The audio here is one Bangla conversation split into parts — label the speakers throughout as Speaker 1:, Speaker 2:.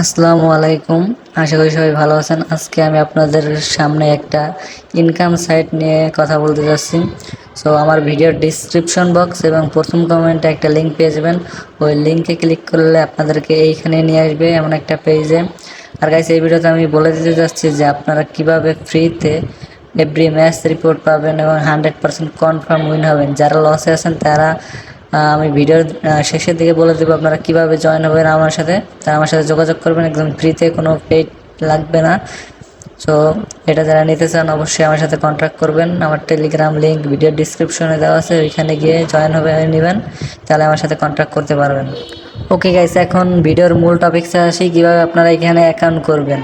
Speaker 1: আসসালামু আলাইকুম। আশা করি সবাই ভালো আছেন। আজকে আমি আপনাদের সামনে একটা ইনকাম সাইট নিয়ে কথা বলতে যাচ্ছি। সো আমার ভিডিওর ডিসক্রিপশন বক্স এবং প্রথম কমেন্টে একটা লিঙ্ক পেয়ে যাবেন। ওই লিঙ্কে ক্লিক করলে আপনাদেরকে এইখানে নিয়ে আসবে এমন একটা পেজে আর গাইস এই ভিডিওতে আমি বলে দিতে যাচ্ছি যে আপনারা কীভাবে ফ্রিতে এভরি ম্যাচ রিপোর্ট পাবেন এবং হান্ড্রেড পার্সেন্ট কনফার্ম উইন হবেন। যারা লসে আছেন, তারা আমি ভিডিওর শেষের দিকে বলে দেবো আপনারা কীভাবে জয়েন হবেন আমার সাথে। তারা আমার সাথে যোগাযোগ করবেন, একদম ফ্রিতে কোনো পেড লাগবে না। সো এটা যারা নিতে চান, অবশ্যই আমার সাথে কন্ট্যাক্ট করবেন। আমার টেলিগ্রাম লিঙ্ক ভিডিও ডিসক্রিপশনে দেওয়া আছে, ওইখানে গিয়ে জয়েন হবে নেবেন। তাহলে আমার সাথে কন্ট্যাক্ট করতে পারবেন। ওকে গাইস এখন ভিডিওর মূল টপিকসে আসি, কীভাবে আপনারা এখানে অ্যাকাউন্ট করবেন।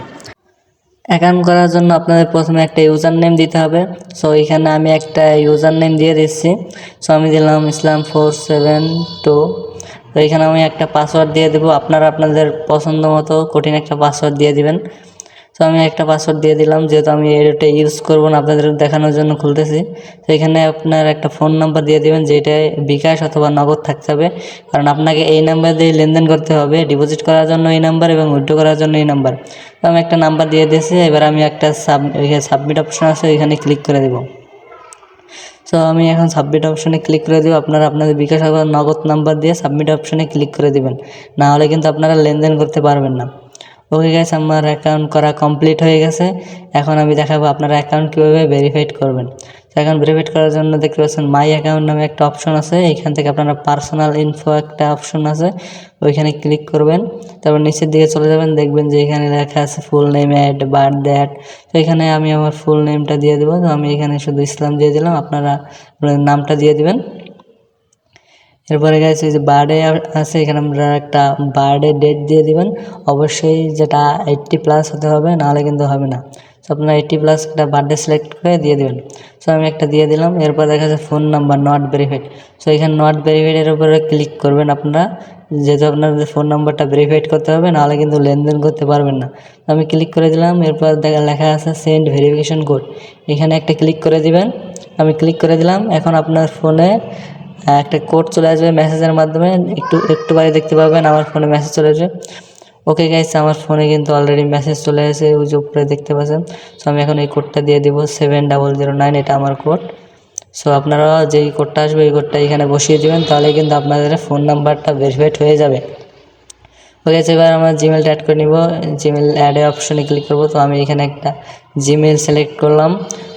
Speaker 1: অ্যাকাউন্ট করার জন্য আপনাদের প্রথমে একটা ইউজার নেম দিতে হবে। সো এখানে আমি একটা ইউজার নেম দিয়ে দিচ্ছি। সো আমি দিলাম ইসলাম ফোর সেভেন টু তো, এখানে আমি একটা পাসওয়ার্ড দিয়ে দেবো। আপনারা আপনাদের পছন্দ মতো কঠিন একটা পাসওয়ার্ড দিয়ে দিবেন। তো আমি একটা পাসওয়ার্ড দিয়ে দিলাম, যেহেতু আমি এটা ইউজ করব না আপনাদের দেখানোর জন্য খুলতেছি। তো এখানে আপনার একটা ফোন নাম্বার দিয়ে দিবেন যেটায় বিকাশ অথবা নগদ থাকতে হবে। কারণ আপনাকে এই নাম্বার দিয়ে লেনদেন করতে হবে ডিপোজিট করার জন্য এই নাম্বার এবং উইথড্র করার জন্য এই নাম্বার তো আমি একটা নাম্বার দিয়ে দিয়েছি, এবার আমি একটা সাব সাবমিট অপশন আছে, ওইখানে ক্লিক করে দেবো। সো আমি এখন সাবমিট অপশনে ক্লিক করে দেবো, আপনারা আপনাদের বিকাশ অথবা নগদ নাম্বার দিয়ে সাবমিট অপশনে ক্লিক করে দিবেন। না হলে কিন্তু আপনারা লেনদেন করতে পারবেন না। ওকে গাইস আমার অ্যাকাউন্ট করা কমপ্লিট হয়ে গেছে। এখন আমি দেখাবো আপনারা অ্যাকাউন্ট কীভাবে ভেরিফাইড করবেন। তো অ্যাকাউন্ট ভেরিফাইড করার জন্য দেখতে পাচ্ছেন মাই অ্যাকাউন্ট নামে একটা অপশন আছে। এইখান থেকে আপনারা পার্সোনাল ইনফো একটা অপশন আছে। ওইখানে ক্লিক করবেন। তারপর নিচের দিকে চলে যাবেন। দেখবেন যে এখানে লেখা আছে full name add birthday add তো এখানে আমি আমার ফুল নেমটা দিয়ে দেবো। তো আমি এখানে শুধু ইসলাম দিয়ে দিলাম। আপনারা নামটা দিয়ে দিবেন। এরপরে গাইছে যে বার্থডে আছে, এখানে আমরা একটা বার্থডে ডেট দিয়ে দিবেন। অবশ্যই যেটা এইট্টি প্লাস হতে হবে, নাহলে কিন্তু হবে না। সো আপনারা এইট্টি প্লাস একটা বার্থডে সিলেক্ট করে দিয়ে দেবেন। সো আমি একটা দিয়ে দিলাম, এরপর দেখা যাচ্ছে phone number not verified so এখানে নট ভেরিফাইডের উপরে ক্লিক করবেন আপনারা। যেহেতু আপনাদের ফোন নাম্বারটা ভেরিফাইড করতে হবে, নাহলে কিন্তু লেনদেন করতে পারবেন না। আমি ক্লিক করে দিলাম, এরপর দেখা, লেখা আছে সেন্ড ভেরিফিকেশন কোড এখানে একটা ক্লিক করে দিবেন। আমি ক্লিক করে দিলাম, এখন আপনার ফোনে একটা কোড চলে আসবে মেসেজের মাধ্যমে। একটু একটু পরে দেখতে পাবেন, আমার ফোনে মেসেজ চলে আসবে। ওকে গাইস আমার ফোনে কিন্তু অলরেডি মেসেজ চলে এসে ওই যে উপরে দেখতে পাচ্ছেন। সো আমি এখন এই কোডটা দিয়ে দিব সেভেন ডাবল জিরো নাইন এটা আমার কোড সো আপনারা যেই কোডটা আসবে এই কোডটা এখানে বসিয়ে দেবেন, তাহলে কিন্তু আপনাদের ফোন নাম্বারটা ভেরিফাইড হয়ে যাবে। হয়ে গেছে এবার আমরা জিমেলটা অ্যাড করে নিব। জিমেল অ্যাডের অপশনে ক্লিক করব। তো আমি এখানে একটা জিমেল সিলেক্ট করলাম।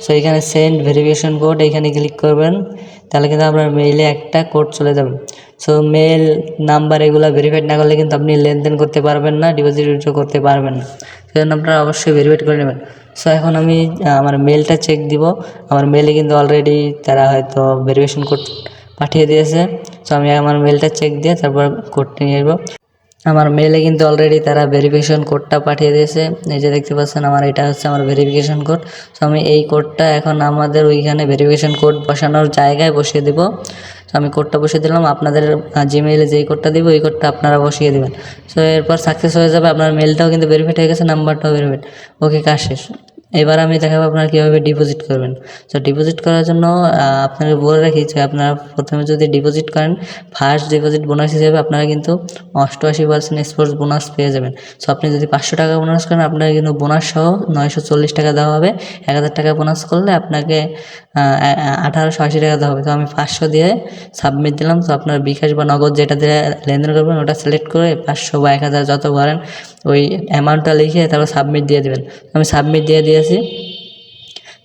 Speaker 1: সো এখানে সেন্ড ভেরিফিকেশন কোড এখানে ক্লিক করবেন। তাহলে কিন্তু আপনার মেইলে একটা কোড চলে যাবে। সো মেল নাম্বার এগুলো ভেরিফাইড না করলে কিন্তু আপনি লেনদেন করতে পারবেন না ডিপোজিট উইথড্র করতে পারবেন না। সেজন্য আপনারা অবশ্যই ভেরিফাইড করে নেবেন। সো এখন আমি আমার মেলটা চেক দিব। আমার মেলে কিন্তু অলরেডি তারা হয়তো ভেরিফিকেশন কোড পাঠিয়ে দিয়েছে। সো আমি আমার মেলটা চেক দিয়ে তারপর কোডটা নিয়ে আসব। আমার মেলে কিন্তু অলরেডি তারা ভেরিফিকেশন কোডটা পাঠিয়ে দিয়েছে। এই যে দেখতে পাচ্ছেন, আমার এটা হচ্ছে আমার ভেরিফিকেশন কোড সো আমি এই কোডটা এখন আমাদের ওইখানে ভেরিফিকেশন কোড বসানোর জায়গায় বসিয়ে দেবো। তো আমি কোডটা বসিয়ে দিলাম, আপনাদের জিমেইলে যেই কোডটা দিব, ওই কোডটা আপনারা বসিয়ে দেবেন। সো এরপর সাকসেস হয়ে যাবে, আপনার মেলটাও কিন্তু ভেরিফাইড হয়ে গেছে নাম্বারটাও ভেরিফাইড ওকে কাজ শেষ। এবার আমি দেখাবো আপনারা কীভাবে ডিপোজিট করবেন। তো ডিপোজিট করার জন্য আপনাকে বলে রাখি যে আপনারা প্রথমে যদি ডিপোজিট করেন ফার্স্ট ডিপোজিট বোনাস হিসেবে আপনারা কিন্তু অষ্টআশি পার্সেন্ট স্পোর্টস বোনাস পেয়ে যাবেন। সো আপনি যদি পাঁচশো টাকা বোনাস করেন, আপনাকে কিন্তু বোনাস সহ নয়শো চল্লিশ টাকা দেওয়া হবে। এক হাজার টাকা বোনাস করলে আপনাকে আঠারোশো আশি টাকা দেওয়া হবে। তো আমি পাঁচশো দিয়ে সাবমিট দিলাম। তো আপনার বিকাশ বা নগদ যেটা দিয়ে লেনদেন করবেন, ওটা সিলেক্ট করে পাঁচশো বা এক হাজার যত করেন ওই অ্যামাউন্টটা লিখে তারপর সাবমিট দিয়ে দেবেন। আমি সাবমিট দিয়ে দিয়ে দিয়েছি।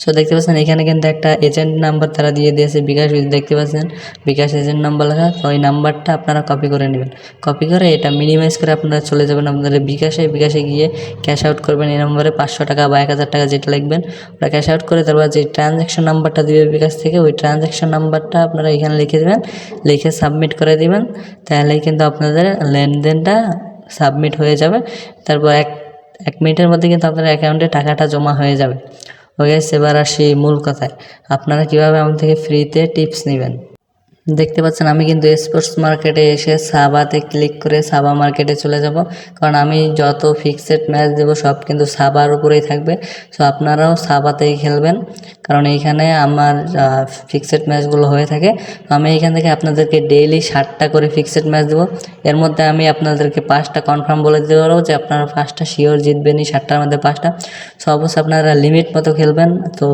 Speaker 1: সো দেখতে পাচ্ছেন, এখানে কিন্তু একটা এজেন্ট নাম্বার তারা দিয়ে দিয়েছে, বিকাশ দেখতে পাচ্ছেন? বিকাশ এজেন্ট নাম্বার লেখা, তো ওই নাম্বারটা আপনারা কপি করে নেবেন। কপি করে এটা মিনিমাইজ করে আপনারা চলে যাবেন আপনাদের বিকাশে বিকাশে গিয়ে ক্যাশ আউট করবেন এই নম্বরে পাঁচশো টাকা বা এক হাজার টাকা যেটা লিখবেন, ওটা ক্যাশ আউট করে তারপর যে ট্রানজ্যাকশন নাম্বারটা দিবে বিকাশ থেকে, ওই ট্রানজ্যাকশন নাম্বারটা আপনারা এখানে লিখে দেবেন, লিখে সাবমিট করে দিবেন। তাহলেই কিন্তু আপনাদের লেনদেনটা সাবমিট হয়ে যাবে। তারপর এক এক মিনিটের মধ্যে কিন্তু আপনার অ্যাকাউন্টে টাকাটা জমা হয়ে যাবে। ওকে এবার আসি মূল কথায়। আপনারা কীভাবে আমার থেকে ফ্রিতে টিপস নেবেন? দেখতে পাচ্ছেন, আমি কিন্তু স্পোর্টস মার্কেটে এসে সাবাতে ক্লিক করে সাবা মার্কেটে চলে যাব। কারণ আমি যত ফিক্সড ম্যাচ দেবো, সব কিন্তু সাবার উপরেই থাকবে। সো আপনারাও সাবাতেই খেলবেন। কারণ এইখানে আমার ফিক্সড ম্যাচগুলো হয়ে থাকে। তো আমি এইখান থেকে আপনাদেরকে ডেইলি ষাটটা করে ফিক্সড ম্যাচ দেবো। এর মধ্যে আমি আপনাদেরকে পাঁচটা কনফার্ম বলে দিতে পারব যে, আপনারা পাঁচটা শিওর জিতবেনই ষাটটার মধ্যে পাঁচটা। সো অবশ্যই আপনারা লিমিট মতো খেলবেন। তো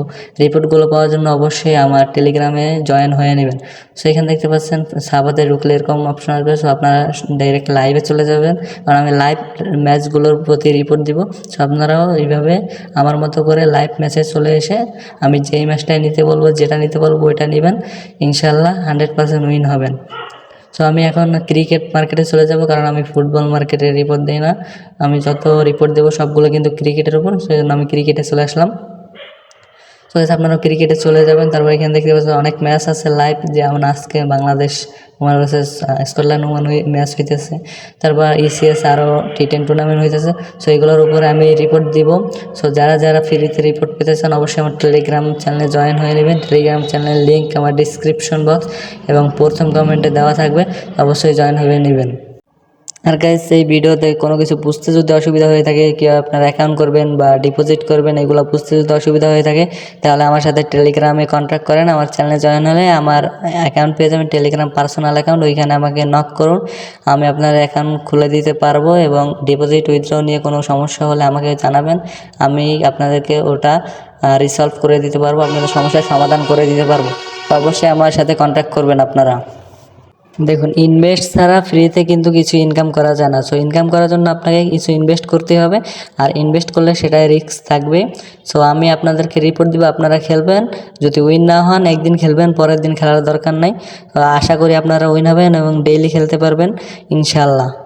Speaker 1: রিপোর্টগুলো পাওয়ার জন্য অবশ্যই আমার টেলিগ্রামে জয়েন হয়ে নেবেন। সো এখানে দেখতে পাচ্ছেন। সাবাতে ঢুকলে এরকম অপশন আসবে সো আপনারা ডাইরেক্ট লাইভে চলে যাবেন। কারণ আমি লাইভ ম্যাচগুলোর প্রতি রিপোর্ট দিব। সো আপনারাও এইভাবে আমার মতো করে লাইভ ম্যাচে চলে এসে আমি যেই ম্যাচটাই নিতে বলব, যেটা নিতে বলব, ওইটা নেবেন। ইনশাল্লাহ হান্ড্রেড পার্সেন্ট উইন হবেন। সো আমি এখন ক্রিকেট মার্কেটে চলে যাব, কারণ আমি ফুটবল মার্কেটে রিপোর্ট দিই না। আমি যত রিপোর্ট দেবো, সবগুলো কিন্তু ক্রিকেটের উপর, সেই জন্য আমি ক্রিকেটে চলে আসলাম। গাইস আপনারা ক্রিকেটে চলে যাবেন। তারপর এখানে দেখতে পাচ্ছেন অনেক ম্যাচ আছে লাইভ যেমন আজকে Bangladesh Oman versus Scotland Oman match হইতেছে। তারপর ইসিএস আরও টি টেন টুর্নামেন্ট হইতেছে। সো এগুলোর উপরে আমি রিপোর্ট দিব। সো যারা যারা ফ্রিতে রিপোর্ট পেতে চান অবশ্যই আমার টেলিগ্রাম চ্যানেলে জয়েন হয়ে নেবেন। টেলিগ্রাম চ্যানেলের লিঙ্ক আমার ডিসক্রিপশন বক্স এবং প্রথম কমেন্টে দেওয়া থাকবে। অবশ্যই জয়েন হয়ে নেবেন। আর গাইস এই ভিডিওতে কোনো কিছু বুঝতে যদি অসুবিধা হয়ে থাকে কি আপনার অ্যাকাউন্ট করবেন বা ডিপোজিট করবেন, এগুলো বুঝতে যদি অসুবিধা হয়ে থাকে, তাহলে আমার সাথে টেলিগ্রামে কন্ট্যাক্ট করেন, আমার চ্যানেলে জয়েন হলে আমার অ্যাকাউন্ট পেয়ে যাবেন টেলিগ্রাম পার্সোনাল অ্যাকাউন্ট ওইখানে আমাকে নক করুন, আমি আপনার অ্যাকাউন্ট খুলে দিতে পারব এবং ডিপোজিট উইথড্র নিয়ে কোনো সমস্যা হলে আমাকে জানাবেন, আমি আপনাদেরকে ওটা রিসলভ করে দিতে পারব, আপনাদের সমস্যার সমাধান করে দিতে পারব। অবশ্যই আমার সাথে কন্ট্যাক্ট করবেন আপনারা। দেখুন ইনভেস্ট ছাড়া ফ্রিতে কিন্তু কিছু ইনকাম করা যায় না। সো ইনকাম করার জন্য আপনাকে কিছু ইনভেস্ট করতে হবে। আর ইনভেস্ট করলে সেটাই রিস্ক থাকবে। সো আমি আপনাদেরকে রিপোর্ট দিব, আপনারা খেলবেন। যদি উইন না হন, একদিন খেলবেন, পরের দিন খেলার দরকার নাই। আশা করি আপনারা উইন হবেন এবং ডেইলি খেলতে পারবেন ইনশাল্লাহ